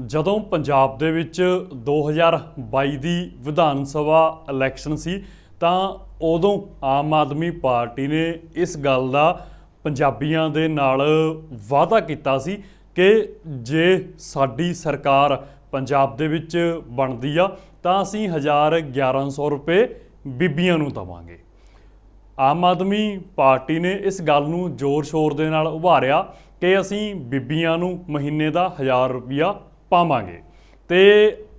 ਜਦੋਂ ਪੰਜਾਬ ਦੇ ਵਿੱਚ 2022 ਦੀ ਵਿਧਾਨ ਸਭਾ ਇਲੈਕਸ਼ਨ ਸੀ, ਤਾਂ ਉਦੋਂ ਆਮ ਆਦਮੀ ਪਾਰਟੀ ਨੇ ਇਸ ਗੱਲ ਦਾ ਪੰਜਾਬੀਆਂ ਦੇ ਨਾਲ ਵਾਅਦਾ ਕੀਤਾ ਸੀ ਕਿ ਜੇ ਸਾਡੀ ਸਰਕਾਰ ਪੰਜਾਬ ਦੇ ਵਿੱਚ ਬਣਦੀ ਆ, ਤਾਂ ਅਸੀਂ 1000 1100 ਰੁਪਏ ਬੀਬੀਆਂ ਨੂੰ ਦਵਾਂਗੇ। ਆਮ ਆਦਮੀ ਪਾਰਟੀ ਨੇ ਇਸ ਗੱਲ ਨੂੰ ਜ਼ੋਰ-ਸ਼ੋਰ ਦੇ ਨਾਲ ਉਭਾਰਿਆ ਕਿ ਅਸੀਂ ਬੀਬੀਆਂ ਨੂੰ ਮਹੀਨੇ ਦਾ 1000 ਰੁਪਿਆ ਪਾਵਾਂਗੇ। ਤੇ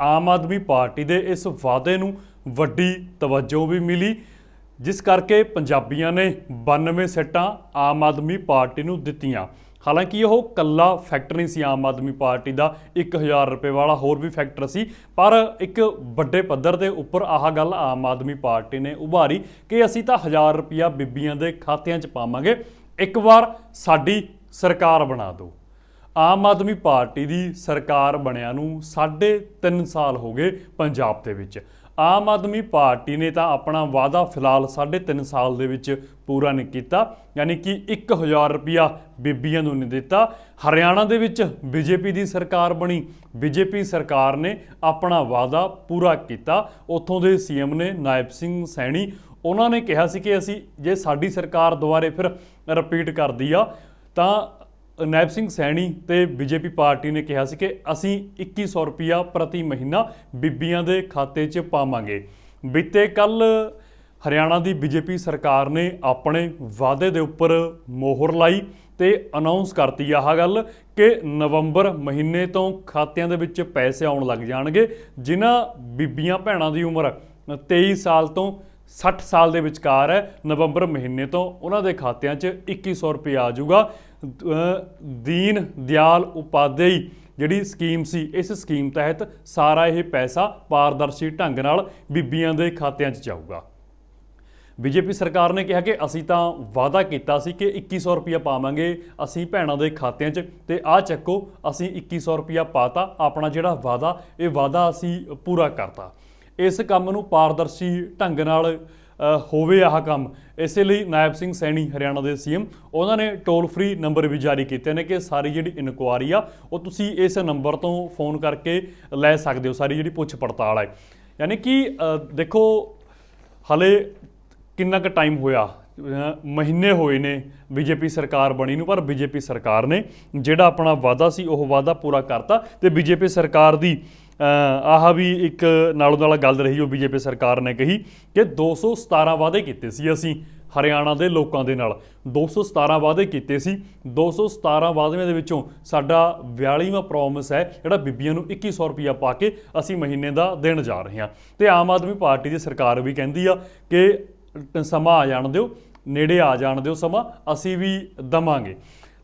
ਆਮ ਆਦਮੀ ਪਾਰਟੀ ਦੇ ਇਸ ਵਾਅਦੇ ਨੂੰ ਵੱਡੀ ਤਵੱਜੋ ਵੀ ਮਿਲੀ, ਜਿਸ ਕਰਕੇ ਪੰਜਾਬੀਆਂ ਨੇ 92 ਸੀਟਾਂ ਆਮ ਆਦਮੀ ਪਾਰਟੀ ਨੂੰ ਦਿੱਤੀਆਂ। ਹਾਲਾਂਕਿ ਉਹ ਕੱਲਾ ਫੈਕਟਰ ਨਹੀਂ ਸੀ ਆਮ ਆਦਮੀ ਪਾਰਟੀ ਦਾ 1000 ਰੁਪਏ ਵਾਲਾ ਹੋਰ ਵੀ ਫੈਕਟਰ ਸੀ, ਪਰ ਇੱਕ ਵੱਡੇ ਪੱਧਰ ਦੇ ਉੱਪਰ ਆਹ ਗੱਲ ਆਮ ਆਦਮੀ ਪਾਰਟੀ ਨੇ ਉਭਾਰੀ ਕਿ ਅਸੀਂ ਤਾਂ 1000 ਰੁਪਿਆ ਬੀਬੀਆਂ ਦੇ ਖਾਤਿਆਂ 'ਚ ਪਾਵਾਂਗੇ। ਇੱਕ ਵਾਰ ਸਾਡੀ ਸਰਕਾਰ ਬਣਾ ਦਿਓ। ਆਮ ਆਦਮੀ ਪਾਰਟੀ ਦੀ ਸਰਕਾਰ ਬਣਿਆ ਨੂੰ 3.5 ਸਾਲ ਹੋ ਗਏ ਪੰਜਾਬ ਦੇ ਵਿੱਚ। ਆਮ ਆਦਮੀ ਪਾਰਟੀ ਨੇ ਤਾਂ ਆਪਣਾ ਵਾਅਦਾ ਫਿਲਹਾਲ 3.5 ਸਾਲ ਦੇ ਵਿੱਚ ਪੂਰਾ ਨਹੀਂ ਕੀਤਾ, ਯਾਨੀ ਕਿ 1000 ਰੁਪਿਆ ਬੀਬੀਆਂ ਨੂੰ ਨਹੀਂ ਦਿੱਤਾ। ਹਰਿਆਣਾ ਦੇ ਵਿੱਚ ਬੀਜੇਪੀ ਦੀ ਸਰਕਾਰ ਬਣੀ। ਬੀਜੇਪੀ ਸਰਕਾਰ ਨੇ ਆਪਣਾ ਵਾਅਦਾ ਪੂਰਾ ਕੀਤਾ। ਉੱਥੋਂ ਦੇ ਸੀਐਮ ਨੇ ਨਾਇਬ ਸਿੰਘ ਸੈਣੀ, ਉਹਨਾਂ ਨੇ ਕਿਹਾ ਸੀ ਕਿ ਅਸੀਂ ਜੇ ਸਾਡੀ ਸਰਕਾਰ ਦੁਬਾਰੇ ਫਿਰ ਰਿਪੀਟ ਕਰਦੀ ਆ, ਤਾਂ ਨੈਬ ਸਿੰਘ ਸੈਣੀ ਤੇ ਬੀਜੇਪੀ ਪਾਰਟੀ ਨੇ ਕਿਹਾ ਸੀ ਕਿ ਅਸੀਂ 2100 ਰੁਪਿਆ ਪ੍ਰਤੀ ਮਹੀਨਾ ਬੀਬੀਆਂ ਦੇ ਖਾਤੇ 'ਚ ਪਾਵਾਂਗੇ। ਬੀਤੇ ਕੱਲ ਹਰਿਆਣਾ ਦੀ ਬੀਜੇਪੀ ਸਰਕਾਰ ਨੇ ਆਪਣੇ ਵਾਅਦੇ ਦੇ ਉੱਪਰ ਮੋਹਰ ਲਾਈ ਤੇ ਅਨਾਉਂਸ ਕਰਤੀ ਆਹ ਗੱਲ ਕਿ ਨਵੰਬਰ ਮਹੀਨੇ ਤੋਂ ਖਾਤਿਆਂ ਦੇ ਵਿੱਚ ਪੈਸੇ ਆਉਣ ਲੱਗ ਜਾਣਗੇ, ਜਿਨ੍ਹਾਂ ਬੀਬੀਆਂ ਭੈਣਾਂ ਦੀ ਉਮਰ 23 ਸਾਲ ਤੋਂ 60 ਸਾਲ ਦੇ ਵਿਚਕਾਰ ਹੈ ਨਵੰਬਰ ਮਹੀਨੇ ਤੋਂ ਉਹਨਾਂ ਦੇ ਖਾਤਿਆਂ 'ਚ 2100 ਰੁਪਏ ਆ ਜਾਊਗਾ। ਦੀਨ ਦਿਆਲ ਉਪਾਧਿਆਈ ਜਿਹੜੀ ਸਕੀਮ ਸੀ, ਇਸ ਸਕੀਮ ਤਹਿਤ ਸਾਰਾ ਇਹ ਪੈਸਾ ਪਾਰਦਰਸ਼ੀ ਢੰਗ ਨਾਲ ਬੀਬੀਆਂ ਦੇ ਖਾਤਿਆਂ 'ਚ ਜਾਊਗਾ। ਬੀਜੇਪੀ ਸਰਕਾਰ ਨੇ ਕਿਹਾ ਕਿ ਅਸੀਂ ਤਾਂ ਵਾਅਦਾ ਕੀਤਾ ਸੀ ਕਿ 2100 ਰੁਪਇਆ ਪਾਵਾਂਗੇ ਅਸੀਂ ਭੈਣਾਂ ਦੇ ਖਾਤਿਆਂ 'ਚ ਤੇ ਆਹ ਚੱਕੋ ਅਸੀਂ 2100 ਰੁਪਇਆ ਪਾਤਾ, ਆਪਣਾ ਜਿਹੜਾ ਵਾਅਦਾ, ਇਹ ਵਾਅਦਾ ਅਸੀਂ ਪੂਰਾ ਕਰਤਾ। ਇਸ ਕੰਮ ਨੂੰ ਪਾਰਦਰਸ਼ੀ ਢੰਗ ਨਾਲ ਹੋਵੇ ਆਹ ਕੰਮ। ਇਸੇ ਲਈ ਨਾਇਬ ਸਿੰਘ ਸੈਣੀ ਹਰਿਆਣਾ ਦੇ ਸੀਐਮ, ਉਹਨਾਂ ਨੇ ਟੋਲ ਫ੍ਰੀ ਨੰਬਰ ਵੀ ਜਾਰੀ ਕੀਤੇ ਨੇ ਕਿ ਸਾਰੀ ਜਿਹੜੀ ਇਨਕੁਆਰੀ ਆ, ਉਹ ਤੁਸੀਂ ਇਸ ਨੰਬਰ ਤੋਂ ਫੋਨ ਕਰਕੇ ਲੈ ਸਕਦੇ ਹੋ, ਸਾਰੀ ਜਿਹੜੀ ਪੁੱਛ ਪੜਤਾਲ ਹੈ। ਯਾਨੀ ਕਿ ਦੇਖੋ, ਹਲੇ ਕਿੰਨਾ ਕੁ ਟਾਈਮ ਹੋਇਆ? ਮਹੀਨੇ ਹੋਏ ਨੇ ਬੀਜੇਪੀ ਸਰਕਾਰ ਬਣੀ ਨੂੰ, ਪਰ ਬੀਜੇਪੀ ਸਰਕਾਰ ਨੇ ਜਿਹੜਾ ਆਪਣਾ ਵਾਅਦਾ ਸੀ, ਉਹ ਵਾਅਦਾ ਪੂਰਾ ਕਰਤਾ ਤੇ ਬੀਜੇਪੀ ਸਰਕਾਰ ਦੀ ਆਹ ਵੀ ਇੱਕ ਨਾਲੋਂ ਨਾਲ ਗੱਲ ਰਹੀ ਉਹ ਬੀਜੇਪੀ ਸਰਕਾਰ ਨੇ ਕਹੀ ਕਿ 217 ਵਾਅਦੇ ਕੀਤੇ ਸੀ ਅਸੀਂ ਹਰਿਆਣਾ ਦੇ ਲੋਕਾਂ ਦੇ ਨਾਲ। 217 ਵਾਅਦੇ ਕੀਤੇ ਸੀ। 217 ਵਾਅਦਿਆਂ ਦੇ ਵਿੱਚੋਂ ਸਾਡਾ 42ਵਾਂ ਪ੍ਰੋਮਿਸ ਹੈ, ਜਿਹੜਾ ਬੀਬੀਆਂ ਨੂੰ 2100 ਰੁਪਇਆ ਪਾ ਕੇ ਅਸੀਂ ਮਹੀਨੇ ਦਾ ਦੇਣ ਜਾ ਰਹੇ ਹਾਂ। ਤੇ ਆਮ ਆਦਮੀ ਪਾਰਟੀ ਦੀ ਸਰਕਾਰ ਵੀ ਕਹਿੰਦੀ ਆ ਕਿ ਸਮਾਂ ਆ ਜਾਣ ਦਿਓ, ਨੇੜੇ ਆ ਜਾਣ ਦਿਓ ਸਮਾਂ, ਅਸੀਂ ਵੀ ਦਵਾਂਗੇ।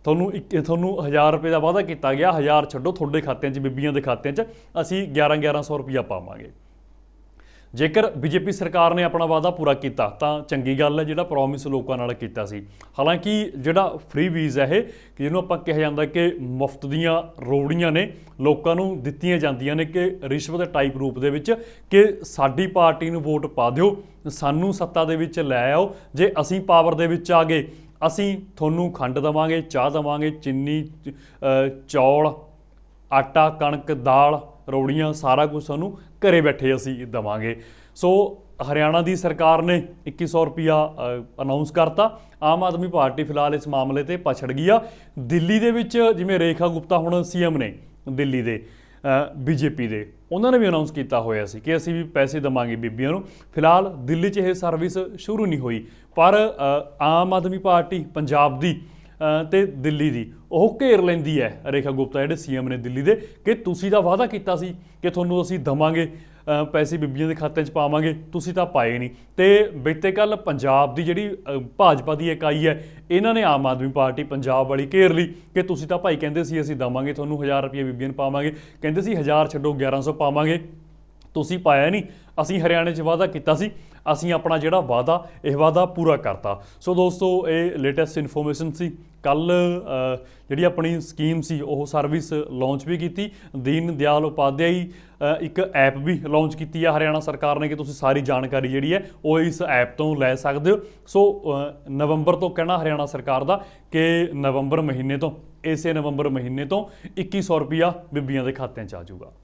ਤੁਹਾਨੂੰ ਇੱਕ ਤੁਹਾਨੂੰ 1000 ਰੁਪਏ ਦਾ ਵਾਅਦਾ ਕੀਤਾ ਗਿਆ 1000 ਛੱਡੋ ਤੁਹਾਡੇ ਖਾਤਿਆਂ 'ਚ, ਬੀਬੀਆਂ ਦੇ ਖਾਤਿਆਂ 'ਚ, ਅਸੀਂ 11 1100 ਰੁਪਇਆ ਪਾਵਾਂਗੇ। ਜੇਕਰ ਬੀਜੇਪੀ ਸਰਕਾਰ ਨੇ ਆਪਣਾ ਵਾਅਦਾ ਪੂਰਾ ਕੀਤਾ, ਤਾਂ ਚੰਗੀ ਗੱਲ ਹੈ ਜਿਹੜਾ ਪ੍ਰੋਮਿਸ ਲੋਕਾਂ ਨਾਲ ਕੀਤਾ ਸੀ। ਹਾਲਾਂਕਿ ਜਿਹੜਾ ਫ੍ਰੀ ਵੀਜ਼ ਹੈ ਇਹ ਜਿਹਨੂੰ ਆਪਾਂ ਕਿਹਾ ਜਾਂਦਾ ਕਿ ਮੁਫਤ ਦੀਆਂ ਰੋੜੀਆਂ ਨੇ, ਲੋਕਾਂ ਨੂੰ ਦਿੱਤੀਆਂ ਜਾਂਦੀਆਂ ਨੇ ਕਿ ਰਿਸ਼ਵਤ ਟਾਈਪ ਰੂਪ ਦੇ ਵਿੱਚ ਕਿ ਸਾਡੀ ਪਾਰਟੀ ਨੂੰ ਵੋਟ ਪਾ ਦਿਓ, ਸਾਨੂੰ ਸੱਤਾ ਦੇ ਵਿੱਚ ਲੈ ਆਓ, ਜੇ ਅਸੀਂ ਪਾਵਰ ਦੇ ਵਿੱਚ ਆ ਗਏ ਅਸੀਂ ਤੁਹਾਨੂੰ ਖੰਡ ਦਵਾਂਗੇ, ਚਾਹ ਦਵਾਂਗੇ, ਚੀਨੀ ਚੌਲ, ਆਟਾ, ਕਣਕ, ਦਾਲ, ਰੋੜੀਆਂ, ਸਾਰਾ ਕੁਝ ਸਾਨੂੰ ਘਰੇ ਬੈਠੇ ਅਸੀਂ ਦਵਾਂਗੇ। ਸੋ ਹਰਿਆਣਾ ਦੀ ਸਰਕਾਰ ਨੇ 2100 ਰੁਪਿਆ ਅਨਾਉਂਸ ਕਰਤਾ। ਆਮ ਆਦਮੀ ਪਾਰਟੀ ਫਿਲਹਾਲ ਇਸ ਮਾਮਲੇ ਤੇ ਪਛੜ ਗਈ ਆ। ਦਿੱਲੀ ਦੇ ਵਿੱਚ ਜਿਵੇਂ ਰੇਖਾ ਗੁਪਤਾ ਹੁਣ ਸੀਐਮ ਨੇ ਦਿੱਲੀ ਦੇ ਬੀਜੇਪੀ ਦੇ। ਉਹਨਾਂ ਨੇ ਵੀ ਅਨਾਉਂਸ ਕੀਤਾ ਹੋਇਆ ਸੀ ਕਿ ਅਸੀਂ ਵੀ ਪੈਸੇ ਦਵਾਂਗੇ ਬੀਬੀਆਂ ਨੂੰ। ਫਿਲਹਾਲ ਦਿੱਲੀ 'ਚ ਇਹ ਸਰਵਿਸ ਸ਼ੁਰੂ ਨਹੀਂ ਹੋਈ। ਪਰ ਆਮ ਆਦਮੀ ਪਾਰਟੀ ਪੰਜਾਬ ਦੀ ਤੇ ਦਿੱਲੀ ਦੀ। ਉਹ ਘੇਰ ਲੈਂਦੀ ਹੈ ਰੇਖਾ ਗੁਪਤਾ, ਜਿਹੜੇ ਸੀਐਮ ਨੇ ਦਿੱਲੀ ਦੇ, ਕਿ ਤੁਸੀਂ ਤਾਂ ਵਾਅਦਾ ਕੀਤਾ ਸੀ ਕਿ ਤੁਹਾਨੂੰ ਅਸੀਂ ਦਵਾਂਗੇ ਪੈਸੇ ਬੀਬੀਆਂ ਦੇ ਖਾਤੇ 'ਚ ਪਾਵਾਂਗੇ, ਤੁਸੀਂ ਤਾਂ ਪਾਏ ਨਹੀਂ। ਤੇ ਬੀਤੇ ਕੱਲ ਪੰਜਾਬ ਦੀ ਜਿਹੜੀ ਭਾਜਪਾ ਦੀ ਇਕਾਈ ਹੈ, ਇਹਨਾਂ ਨੇ ਆਮ ਆਦਮੀ ਪਾਰਟੀ ਪੰਜਾਬ ਵਾਲੀ ਘੇਰ ਲਈ ਕਿ ਤੁਸੀਂ ਤਾਂ ਭਾਈ ਕਹਿੰਦੇ ਸੀ ਅਸੀਂ ਦਵਾਂਗੇ, ਤੁਹਾਨੂੰ 1000 ਰੁਪਏ ਬੀਬੀਆਂ ਨੂੰ ਪਾਵਾਂਗੇ, ਕਹਿੰਦੇ ਸੀ 1000 ਛੱਡੋ 1100 ਪਾਵਾਂਗੇ, ਤੁਸੀਂ ਪਾਇਆ ਨਹੀਂ। ਅਸੀਂ ਹਰਿਆਣੇ 'ਚ ਵਾਅਦਾ ਕੀਤਾ ਸੀ ਅਸੀਂ ਆਪਣਾ ਜਿਹੜਾ ਵਾਅਦਾ, ਇਹ ਵਾਅਦਾ ਪੂਰਾ ਕਰਤਾ। ਸੋ ਦੋਸਤੋ, ਇਹ ਲੇਟੈਸਟ ਇਨਫੋਰਮੇਸ਼ਨ ਸੀ। ਕੱਲ ਜਿਹੜੀ ਆਪਣੀ ਸਕੀਮ ਸੀ, ਉਹ ਸਰਵਿਸ ਲਾਂਚ ਵੀ ਕੀਤੀ। ਦੀਨ ਦਿਆਲ ਉਪਾਧਿਆਈ ਇੱਕ ਐਪ ਵੀ ਲਾਂਚ ਕੀਤੀ ਆ ਹਰਿਆਣਾ ਸਰਕਾਰ ਨੇ, ਕਿ ਤੁਸੀਂ ਸਾਰੀ ਜਾਣਕਾਰੀ ਜਿਹੜੀ ਹੈ, ਉਹ ਇਸ ਐਪ ਤੋਂ ਲੈ ਸਕਦੇ ਹੋ। ਸੋ ਨਵੰਬਰ ਤੋਂ ਕਹਿਣਾ ਹਰਿਆਣਾ ਸਰਕਾਰ ਦਾ ਕਿ ਨਵੰਬਰ ਮਹੀਨੇ ਤੋਂ, ਇਸੇ ਨਵੰਬਰ ਮਹੀਨੇ ਤੋਂ 2100 ਰੁਪਿਆ ਬੀਬੀਆਂ ਦੇ ਖਾਤਿਆਂ 'ਚ ਆ ਜਾਊਗਾ।